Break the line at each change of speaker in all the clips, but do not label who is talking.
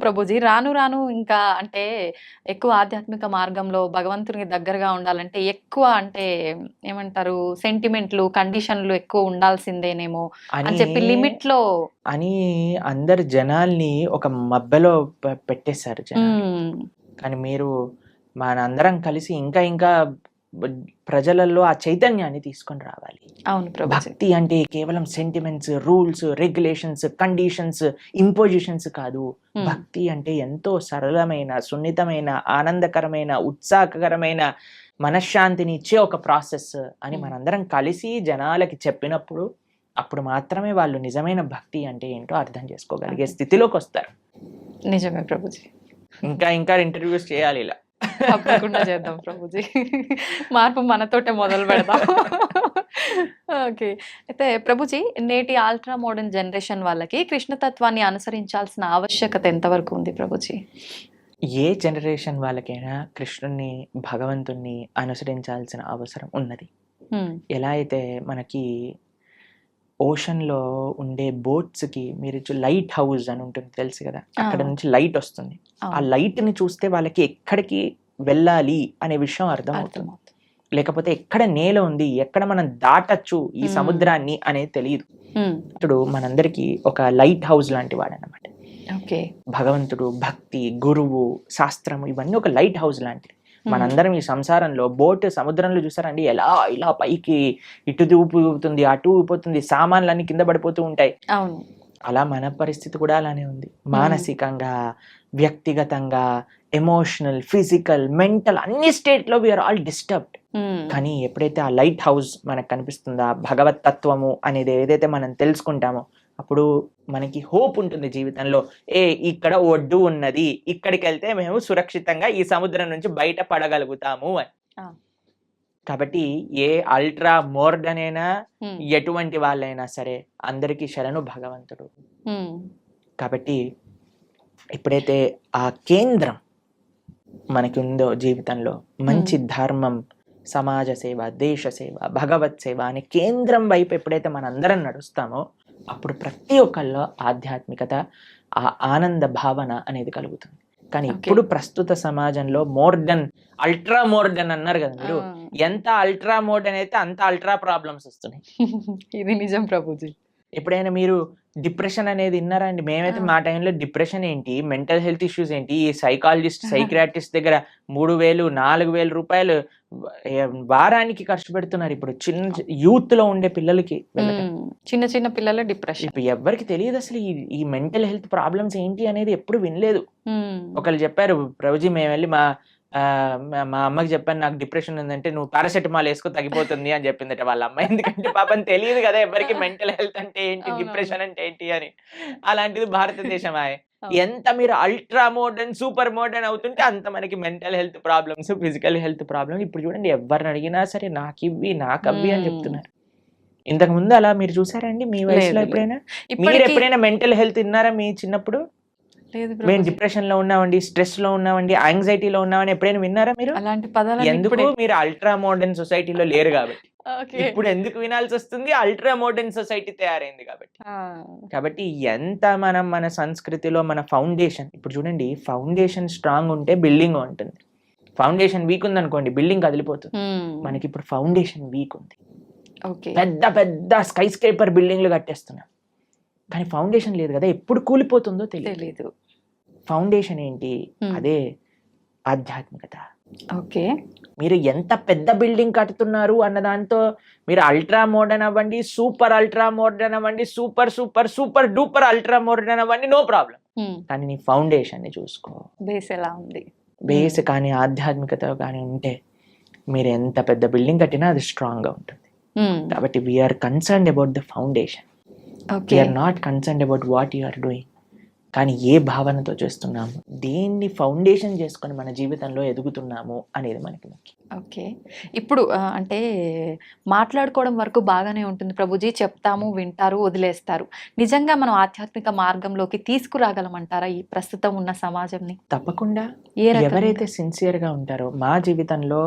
ప్రభుజీ రాను రాను ఇంకా అంటే ఎక్కువ ఆధ్యాత్మిక మార్గంలో భగవంతునికి దగ్గరగా ఉండాలంటే ఎక్కువ అంటే ఏమంటారు సెంటిమెంట్లు కండిషన్లు ఎక్కువ ఉండాల్సిందేనేమో అని చెప్పి లిమిట్లో
అని అందరు జనాల్ని ఒక మబ్బెలో పెట్టేశారు కానీ మీరు మనందరం కలిసి ఇంకా ఇంకా ప్రజలలో ఆ చైతన్యాన్ని తీసుకొని రావాలి.
అవును
భక్తి అంటే కేవలం sentiments rules regulations conditions impositions కాదు. భక్తి అంటే ఎంతో సరళమైన సున్నితమైన ఆనందకరమైన ఉత్సాహకరమైన మనశ్శాంతిని ఇచ్చే ఒక ప్రాసెస్ అని. మనందరం కలిసి జనాలకి చెప్పినప్పుడు అప్పుడు మాత్రమే వాళ్ళు నిజమైన భక్తి అంటే ఏంటో అర్థం చేసుకోగలిగే. స్థితిలోకి వస్తారు.
నిజమే ప్రభుజీ
ఇంకా ఇంకా ఇంటర్వ్యూస్ చేయాలి ఇలా.
తప్పకుండా చేద్దాం ప్రభుజీ. మార్పు మనతోటే మొదలు పెడదాం. ఓకే. అయితే ప్రభుజీ నేటి ఆల్ట్రా మోడర్న్ జనరేషన్ వాళ్ళకి కృష్ణతత్వాన్ని అనుసరించాల్సిన ఆవశ్యకత ఎంతవరకు ఉంది ప్రభుజీ?
ఏ జనరేషన్ వాళ్ళకైనా కృష్ణుని భగవంతుణ్ణి అనుసరించాల్సిన అవసరం ఉన్నది. ఎలా అయితే మనకి ఓషన్లో ఉండే బోట్స్కి మీరు లైట్ హౌస్ అని ఉంటుంది తెలుసు కదా? అక్కడ. నుంచి లైట్ వస్తుంది. ఆ
అవును,
లైట్ని చూస్తే వాళ్ళకి ఎక్కడికి వెళ్ళాలి అనే విషయం అర్థం అవుతుంది
అర్థమవుతుంది.
లేకపోతే ఎక్కడ నేల ఉంది ఎక్కడ మనం దాటచ్చు ఈ. సముద్రాన్ని అనేది తెలియదు. ఇప్పుడు మనందరికి ఒక లైట్ హౌస్ లాంటి వాడు అనమాట
ఓకే.
భగవంతుడు భక్తి గురువు శాస్త్రము ఇవన్నీ ఒక లైట్ హౌస్ లాంటివి. మనందరం ఈ సంసారంలో బోట్ సముద్రంలో చూసారండి ఎలా ఇలా పైకి ఇటు ఊపుతుంది అటు ఊపుతుంది సామాన్లన్నీ కింద పడిపోతూ ఉంటాయి. అలా మన పరిస్థితి కూడా అలానే ఉంది. మానసికంగా వ్యక్తిగతంగా ఎమోషనల్ ఫిజికల్ మెంటల్ అన్ని స్టేట్లో వీఆర్ ఆల్ డిస్టర్బ్డ్ కానీ ఎప్పుడైతే ఆ లైట్ హౌస్ మనకు కనిపిస్తుందో భగవత్ తత్వము అనేది ఏదైతే మనం తెలుసుకుంటామో అప్పుడు మనకి హోప్ ఉంటుంది జీవితంలో. ఏ ఇక్కడ ఒడ్డు ఉన్నది ఇక్కడికి వెళ్తే మేము సురక్షితంగా ఈ సముద్రం నుంచి బయట పడగలుగుతాము అని. కాబట్టి ఏ అల్ట్రా మోర్డన్ అయినా ఎటువంటి వాళ్ళైనా సరే అందరికీ శరణు భగవంతుడు. కాబట్టి ఎప్పుడైతే ఆ కేంద్రం మనకి ఉందో జీవితంలో మంచి ధర్మం సమాజ సేవ దేశ సేవ భగవత్ సేవ అనే కేంద్రం వైపు ఎప్పుడైతే మనందరం నడుస్తామో అప్పుడు ప్రతి ఒక్కళ్ళలో ఆధ్యాత్మికత ఆ ఆనంద భావన అనేది కలుగుతుంది కానీ. ఇప్పుడు ప్రస్తుత సమాజంలో మోర్డన్ అల్ట్రా మోర్డన్ అన్నారు కదా మీరు. ఎంత అల్ట్రా మోడర్న్ అయితే అంత అల్ట్రా ప్రాబ్లమ్స్ వస్తున్నాయి
ఇది నిజం ప్రభుజీ
ఎప్పుడైనా మీరు డిప్రెషన్ అనేది విన్నారా అండి? మేమైతే. మా టైంలో డిప్రెషన్ ఏంటి? మెంటల్ హెల్త్ ఇష్యూస్ ఏంటి? ఈ సైకాలజిస్ట్ సైక్రాటిస్ట్ దగ్గర మూడు వేలు నాలుగు వేల రూపాయలు వారానికి ఖర్చు పెడుతున్నారు ఇప్పుడు. చిన్న యూత్లో ఉండే పిల్లలకి
చిన్న చిన్న పిల్లల డిప్రెషన్.
ఇప్పుడు ఎవరికి తెలియదు అసలు ఈ ఈ మెంటల్ హెల్త్ ప్రాబ్లమ్స్ ఏంటి అనేది ఎప్పుడు వినలేదు. ఒకళ్ళు చెప్పారు ప్రభుజీ మేము వెళ్ళి మా మా- మా అమ్మకి చెప్పాను నాకు డిప్రెషన్ ఉందంటే నువ్వు పారాసెటమాల్ వేసుకో తగ్గిపోతుంది అని చెప్పిందట వాళ్ళ అమ్మ. ఎందుకంటే పాపం తెలియదు కదా ఎవరికి మెంటల్ హెల్త్ అంటే ఏంటి. డిప్రెషన్ అంటే ఏంటి అని. అలాంటిది భారతదేశం. ఎంత మీరు అల్ట్రా మోడర్న్ సూపర్ మోడర్న్ అవుతుంటే అంత మనకి mental health problems physical health problems. ఇప్పుడు చూడండి ఎవరిని అడిగినా సరే నాకు ఇవి నాకు అవి అని. చెప్తున్నారు. ఇంతకు ముందు అలా మీరు చూసారండి మీ వయసులో ఎప్పుడైనా? మీరు ఎప్పుడైనా మెంటల్ హెల్త్ విన్నారా మీ చిన్నప్పుడు? మేము. డిప్రెషన్లో ఉన్నామండి స్ట్రెస్లో ఉన్నామండి యాంగ్జైటీలో ఉన్నామని ఎప్పుడైనా విన్నారా మీరు?
అలాంటి పదాలు
ఎందుకు మీరు అల్ట్రా మోడర్న్ సొసైటీలో లేరు కాబట్టి? ఇప్పుడు ఎందుకు వినాల్సి వస్తుంది? అల్ట్రా మోడర్న్ సొసైటీ తయారైంది కాబట్టి. కాబట్టి ఎంత మనం మన సంస్కృతిలో మన ఫౌండేషన్ ఇప్పుడు చూడండి ఫౌండేషన్ స్ట్రాంగ్ ఉంటే బిల్డింగ్ ఉంటుంది. ఫౌండేషన్ వీక్ ఉంది అనుకోండి బిల్డింగ్ కదిలిపోతుంది. మనకి ఇప్పుడు ఫౌండేషన్ వీక్ ఉంది. పెద్ద పెద్ద స్కై స్క్రేపర్ బిల్డింగ్లు కట్టేస్తున్నాం. కానీ ఫౌండేషన్ లేదు కదా ఎప్పుడు కూలిపోతుందో తెలియదు ఫౌండేషన్ ఏంటి. అదే ఆధ్యాత్మికత.
ఓకే.
మీరు ఎంత పెద్ద బిల్డింగ్ కడుతున్నారు అన్న దాంతో మీరు అల్ట్రా మోడర్న్ అవ్వండి సూపర్ అల్ట్రా మోడర్న్ అవ్వండి super super super duper ultra modern అవ్వండి నో ప్రాబ్లం. కానీ నీ ఫౌండేషన్ని చూసుకో.
బేస్ ఎలా ఉంది?
బేస్ కానీ ఆధ్యాత్మికత కానీ ఉంటే మీరు ఎంత పెద్ద బిల్డింగ్ కట్టినా అది స్ట్రాంగ్గా ఉంటుంది కాబట్టి we are concerned about the foundation
okay.
We are not concerned about what you are doing కానీ ఏ భావనతో చేస్తున్నాము? దేన్ని ఫౌండేషన్ చేసుకొని మన జీవితంలో ఎదుగుతున్నాము అనేది మనకి ముఖ్యం.
ఓకే. ఇప్పుడు అంటే మాట్లాడుకోవడం వరకు బాగానే ఉంటుంది. ప్రభుజీ చెప్తాము వింటారు వదిలేస్తారు. నిజంగా మనం ఆధ్యాత్మిక మార్గంలోకి తీసుకురాగలమంటారా ఈ ప్రస్తుతం ఉన్న సమాజంని?
తప్పకుండా? ఎవరైతే సిన్సియర్గా ఉంటారో మా జీవితంలో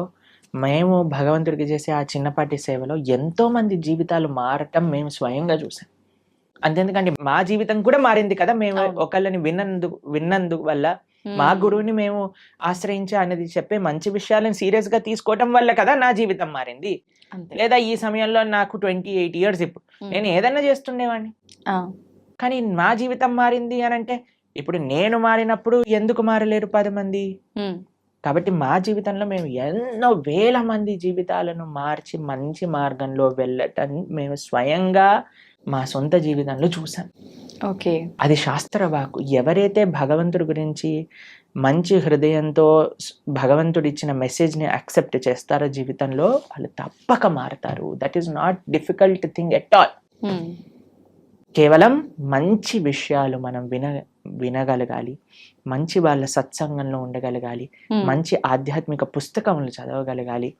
మేము భగవంతుడికి చేసే ఆ చిన్నపాటి సేవలో ఎంతో మంది జీవితాలు మారటం మేము స్వయంగా చూసాం. అంతెందుకంటే మా జీవితం కూడా మారింది కదా మేము. ఒకళ్ళని విన్నందుకు విన్నందుకు వల్ల. మా గురువుని మేము ఆశ్రయించా అనేది చెప్పే మంచి విషయాలను సీరియస్గా తీసుకోవటం వల్ల కదా నా జీవితం మారింది. లేదా ఈ సమయంలో నాకు ట్వంటీ ఎయిట్ ఇయర్స్ ఇప్పుడు నేను ఏదన్నా చేస్తుండేవాడిని. కానీ మా జీవితం మారింది అని అంటే ఇప్పుడు నేను మారినప్పుడు ఎందుకు మారలేరు పది మంది? కాబట్టి మా జీవితంలో మేము ఎన్నో వేల మంది జీవితాలను మార్చి మంచి మార్గంలో వెళ్ళటం మేము స్వయంగా మా సొంత జీవితంలో చూసాం
ఓకే.
అది శాస్త్ర వాక్కు. ఎవరైతే భగవంతుడి గురించి మంచి హృదయంతో భగవంతుడు ఇచ్చిన మెసేజ్ని యాక్సెప్ట్ చేస్తారో జీవితంలో వాళ్ళు తప్పక మారతారు. That is not difficult thing at all కేవలం మంచి విషయాలు మనం విన వినగలగాలి. మంచి వాళ్ళ సత్సంగంలో ఉండగలగాలి. మంచి ఆధ్యాత్మిక పుస్తకములు చదవగలగాలి.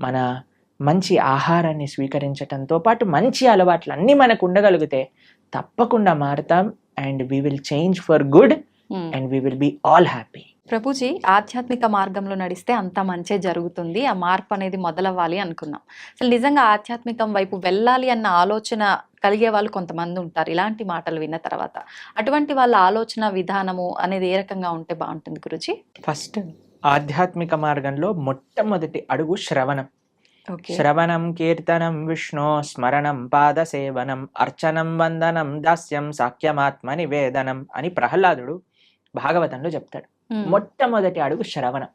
మన మంచి ఆహారాన్ని స్వీకరించటంతో పాటు మంచి అలవాట్లు అన్నీ మనకు ఉండగలిగితే తప్పకుండా మారుతాం. And we will change for good. And we will be all happy
Prabhuji ఆధ్యాత్మిక మార్గంలో నడిస్తే అంత మంచే జరుగుతుంది. ఆ మార్పు అనేది మొదలవ్వాలి అనుకున్నాం. అసలు నిజంగా ఆధ్యాత్మికం వైపు వెళ్ళాలి అన్న ఆలోచన కలిగే వాళ్ళు కొంతమంది ఉంటారు. ఇలాంటి మాటలు విన్న తర్వాత అటువంటి వాళ్ళ ఆలోచన విధానము అనేది ఏ రకంగా ఉంటే బాగుంటుంది గురుజీ?
ఫస్ట్ ఆధ్యాత్మిక మార్గంలో మొట్టమొదటి అడుగు శ్రవణం. శ్రవణం కీర్తనం విష్ణు స్మరణం పాద సేవనం అర్చనం వందనం దాస్యం సాఖ్యమాత్మ నివేదనం అని ప్రహ్లాదుడు భాగవతంలో చెప్తాడు. మొట్టమొదటి అడుగు శ్రవణం.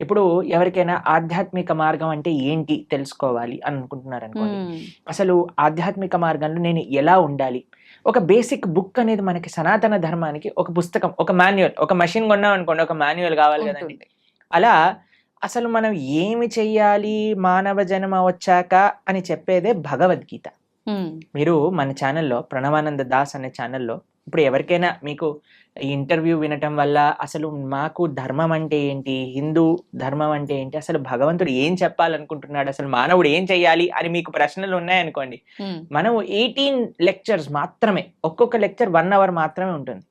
ఇప్పుడు ఎవరికైనా ఆధ్యాత్మిక మార్గం అంటే ఏంటి తెలుసుకోవాలి అని అనుకుంటున్నారు అనుకోండి అసలు ఆధ్యాత్మిక మార్గంలో నేను ఎలా ఉండాలి? ఒక బేసిక్ బుక్ అనేది మనకి సనాతన ధర్మానికి ఒక పుస్తకం ఒక మాన్యువల్ ఒక మెషిన్ కొన్నాం అనుకోండి ఒక మాన్యువల్ కావాలి కదండి. అలా అసలు మనం ఏమి చెయ్యాలి మానవ జన్మ వచ్చాక అని చెప్పేదే భగవద్గీత. మీరు మన ఛానల్లో ప్రణవానంద దాస్ అనే ఛానల్లో ఇప్పుడు ఎవరికైనా మీకు ఈ ఇంటర్వ్యూ వినటం వల్ల అసలు మాకు ధర్మం అంటే ఏంటి? హిందూ ధర్మం అంటే ఏంటి? అసలు భగవంతుడు ఏం చెప్పాలనుకుంటున్నాడు? అసలు మానవుడు ఏం చెయ్యాలి? అని మీకు ప్రశ్నలు ఉన్నాయనుకోండి. మనం ఎయిటీన్ లెక్చర్స్ మాత్రమే ఒక్కొక్క లెక్చర్ వన్ అవర్ మాత్రమే ఉంటుంది.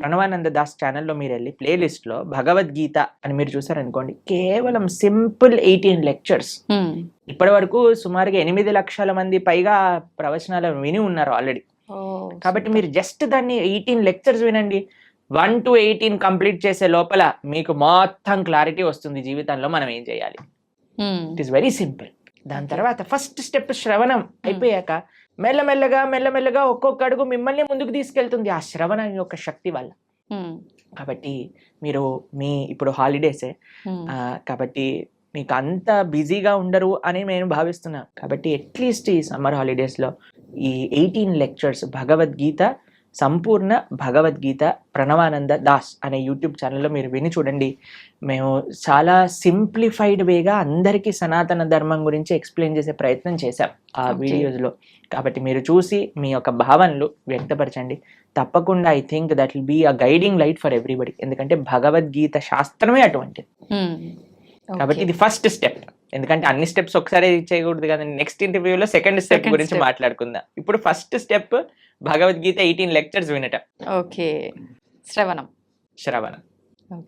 ప్రణవానంద దాస్ ఛానల్లో మీరు వెళ్ళి ప్లేలిస్ట్లో భగవద్గీత అని మీరు చూసారనుకోండి కేవలం సింపుల్ ఎయిటీన్ లెక్చర్స్. ఇప్పటి వరకు సుమారుగా ఎనిమిది లక్షల మంది పైగా ప్రవచనాలు విని ఉన్నారు ఆల్రెడీ. కాబట్టి మీరు జస్ట్ దాన్ని ఎయిటీన్ లెక్చర్స్ వినండి. వన్ టు ఎయిటీన్ కంప్లీట్ చేసే లోపల మీకు మొత్తం క్లారిటీ వస్తుంది జీవితంలో మనం ఏం చేయాలి? ఇట్ ఈస్ వెరీ సింపుల్ దాని. తర్వాత ఫస్ట్ స్టెప్ శ్రవణం అయిపోయాక మెల్లమెల్లగా మెల్లమెల్లగా ఒక్కొక్క అడుగు మిమ్మల్ని ముందుకు తీసుకెళ్తుంది ఆ శ్రవణం యొక్క శక్తి వల్ల.
ఉమ్,
కాబట్టి మీరు మీ ఇప్పుడు హాలిడేసే ఆ, కాబట్టి మీకు అంత బిజీగా ఉండరు అని నేను భావిస్తున్నాను కాబట్టి అట్లీస్ట్ ఈ సమ్మర్ హాలిడేస్లో ఈ ఎయిటీన్ లెక్చర్స్ భగవద్గీత సంపూర్ణ భగవద్గీత ప్రణవానంద దాస్ అనే యూట్యూబ్ ఛానల్లో మీరు విని చూడండి. మేము చాలా సింప్లిఫైడ్ వేగా అందరికీ సనాతన ధర్మం గురించి ఎక్స్ప్లెయిన్ చేసే ప్రయత్నం చేశాం ఆ. వీడియోస్లో. కాబట్టి మీరు చూసి మీ యొక్క భావనలు వ్యక్తపరచండి. తప్పకుండా I think that will be a guiding light for everybody. ఎందుకంటే భగవద్గీత శాస్త్రమే అటువంటిది. కాబట్టి. ఇది ఫస్ట్ స్టెప్ ఎందుకంటే అన్ని స్టెప్స్ ఒకసారి చేయకూడదు కదండి నెక్స్ట్ ఇంటర్వ్యూలో సెకండ్ స్టెప్ గురించి. మాట్లాడుకుందాం. ఇప్పుడు first step Bhagavad Gita eighteen lectures వినటం.
ఓకే శ్రవణం.
శ్రవణం.